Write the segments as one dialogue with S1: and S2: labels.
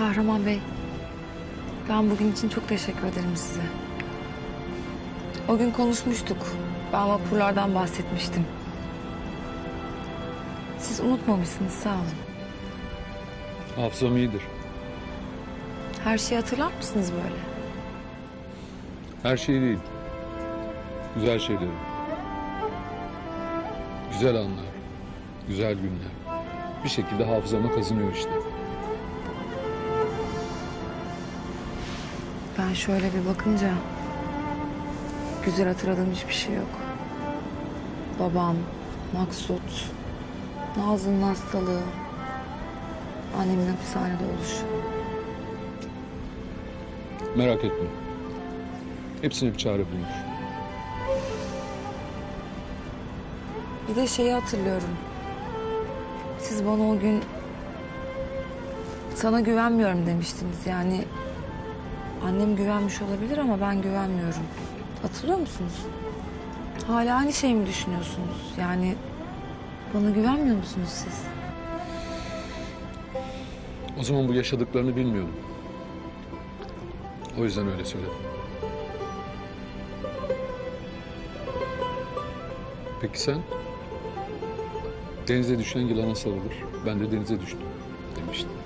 S1: Kahraman Bey, ben bugün için çok teşekkür ederim size. O gün konuşmuştuk. Ben vapurlardan bahsetmiştim. Siz unutmamışsınız, sağ olun.
S2: Hafızam iyidir.
S1: Her şeyi hatırlar mısınız böyle?
S2: Her şey değil. Güzel şeyleri. Güzel anlar. Güzel günler. Bir şekilde hafızama kazınıyor işte.
S1: Ben şöyle bir bakınca güzel hatırladığım hiçbir şey yok. Babam, Maksut, Nazlı'nın hastalığı, annemin hapishanede oluşu.
S2: Merak etme. Hepsine bir çare bulunur.
S1: Bir de şeyi hatırlıyorum. Siz bana o gün sana güvenmiyorum demiştiniz. Yani annem güvenmiş olabilir ama ben güvenmiyorum. Hatırlıyor musunuz? Hala aynı şey mi düşünüyorsunuz? Yani bana güvenmiyor musunuz siz?
S2: O zaman bu yaşadıklarını bilmiyordum. O yüzden öyle söyledim. Peki sen? Denize düşen yılana sarılır. Ben de denize düştüm demiştin.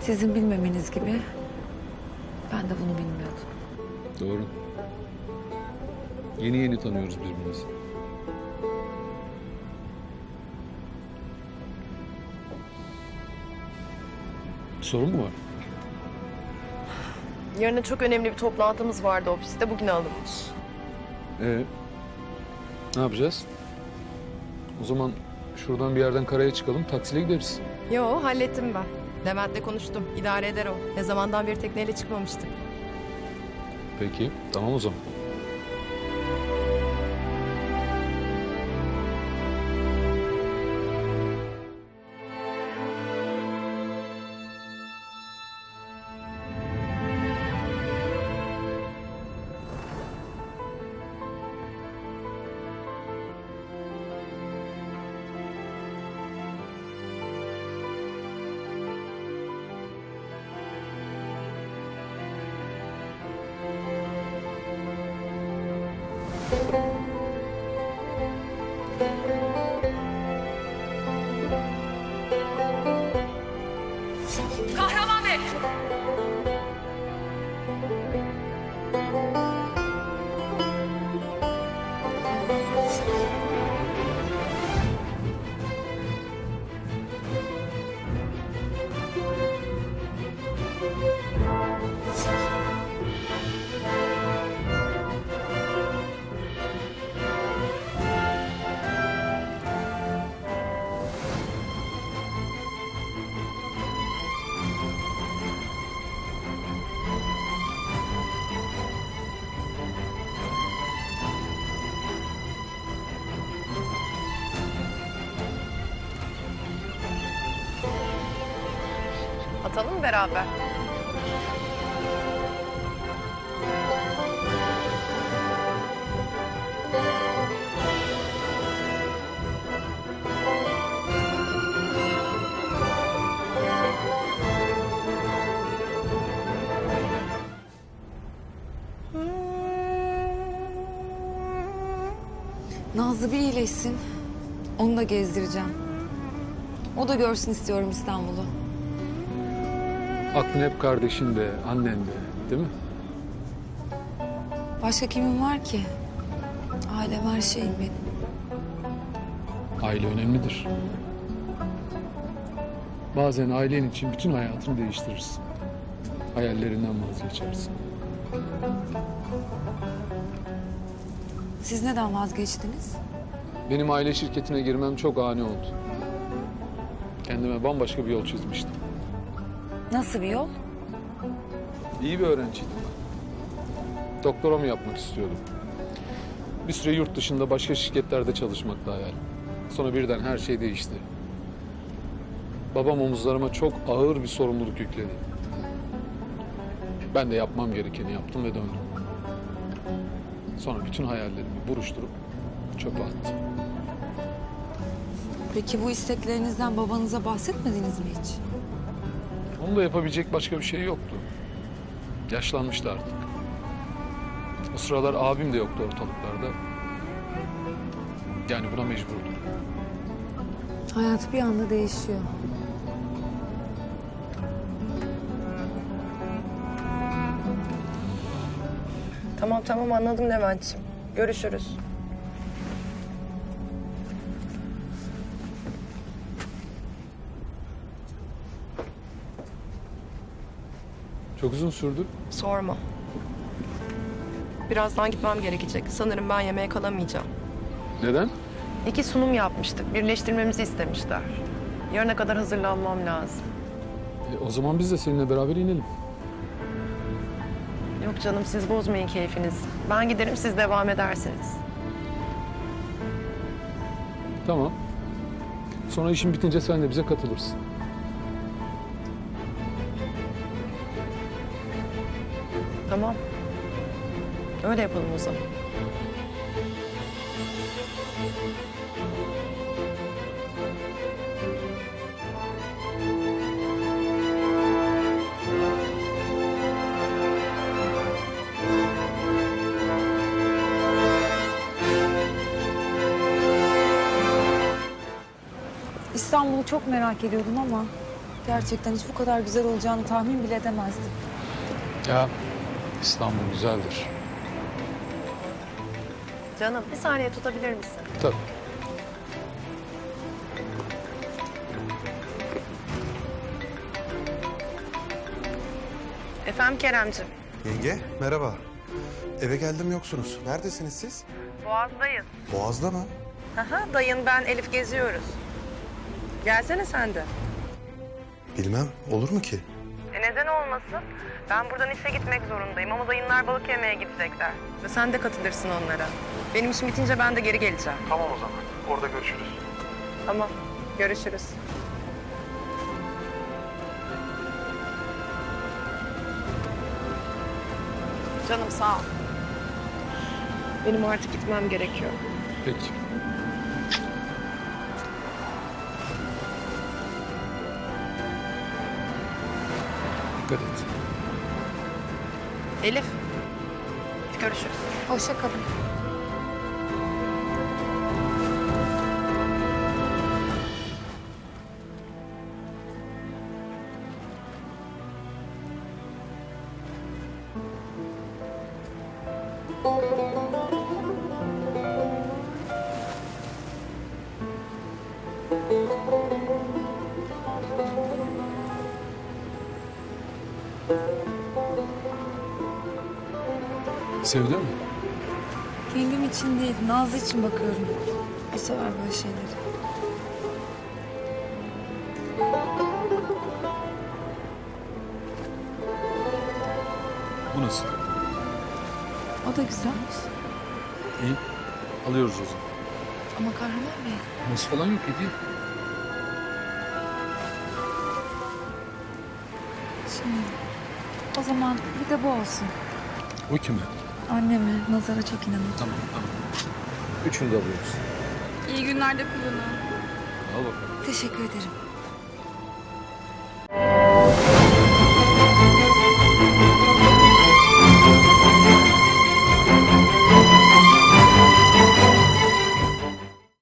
S1: Sizin bilmemeniz gibi ben de bunu bilmiyordum.
S2: Doğru. Yeni yeni tanıyoruz birbirimizi. Sorun mu var?
S3: Yarın çok önemli bir toplantımız vardı ofiste. Bugün alınmış.
S2: Ee, ne yapacağız? O zaman şuradan bir yerden karaya çıkalım, taksiyle gideriz.
S3: Yo hallettim ben. Levent'le konuştum. İdare eder o. Ne zamandan beri tekneyle çıkmamıştık.
S2: Peki, tamam o zaman.
S1: Kahraman
S3: Mı beraber?
S1: Nazlı bir iyileşsin. Onu da gezdireceğim. O da görsün istiyorum İstanbul'u.
S2: Aklın hep kardeşinde, annende, değil mi?
S1: Başka kimim var ki? Ailem her şeyim benim.
S2: Aile önemlidir. Bazen ailen için bütün hayatını değiştirirsin. Hayallerinden vazgeçersin.
S1: Siz neden vazgeçtiniz?
S2: Benim aile şirketine girmem çok ani oldu. Kendime bambaşka bir yol çizmiştim.
S1: Nasıl bir yol?
S2: İyi bir öğrenciydim ben. Doktora mı yapmak istiyordum? Bir süre yurt dışında başka şirketlerde çalışmak da. Sonra birden her şey değişti. Babam omuzlarıma çok ağır bir sorumluluk yükledi. Ben de yapmam gerekeni yaptım ve döndüm. Sonra bütün hayallerimi buruşturup çöpe attım.
S1: Peki bu isteklerinizden babanıza bahsetmediniz mi hiç?
S2: Onun da yapabilecek başka bir şey yoktu. Yaşlanmıştı artık. O sıralar abim de yoktu ortalıklarda. Yani buna mecburdu.
S1: Hayat bir anda değişiyor.
S3: Tamam tamam anladım Levent'ciğim. Görüşürüz.
S2: Çok uzun sürdü.
S3: Sorma. Birazdan gitmem gerekecek. Sanırım ben yemeğe kalamayacağım.
S2: Neden?
S3: İki sunum yapmıştık. Birleştirmemizi istemişler. Yarına kadar hazırlanmam lazım.
S2: E, o zaman biz de seninle beraber inelim.
S3: Yok canım siz bozmayın keyfiniz. Ben giderim siz devam edersiniz.
S2: Tamam. Sonra işin bitince sen de bize katılırsın.
S3: Tamam. Öyle yapalım o zaman.
S1: İstanbul'u çok merak ediyordum ama gerçekten hiç bu kadar güzel olacağını tahmin bile edemezdim.
S2: Ya İstanbul güzeldir.
S3: Canım bir saniye tutabilir misin?
S2: Tabii.
S3: Efendim Keremcim.
S4: Yenge, merhaba. Eve geldim yoksunuz. Neredesiniz siz?
S3: Boğaz'dayız.
S4: Boğaz'da mı?
S3: Aha, dayın ben Elif geziyoruz. Gelsene sen de.
S4: Bilmem, olur mu ki?
S3: E neden olmasın? Ben buradan işe gitmek zorundayım ama dayınlar balık yemeye gidecekler. Ve sen de katılırsın onlara. Benim işim bitince ben de geri geleceğim.
S4: Tamam o zaman. Orada görüşürüz.
S3: Tamam, görüşürüz. Canım sağ ol. Benim artık gitmem gerekiyor.
S2: Peki. Dikkat et.
S3: Elif, görüşürüz.
S1: Hoşça kalın.
S2: Sevdi mi?
S1: Kendim için değil, Nazlı için bakıyorum. O sever böyle şeyleri.
S2: Bu nasıl?
S1: O da güzelmiş.
S2: İyi. Alıyoruz o zaman.
S1: Ama Kahraman Bey,
S2: Nasıl falan yok iyi.
S1: şimdi... O zaman bir de bu olsun.
S2: O kime?
S1: Anneme, nazara çok inanır.
S2: Tamam tamam. Üçünü de alıyoruz.
S5: İyi günlerde kullanın.
S2: Al bakalım.
S1: Teşekkür ederim.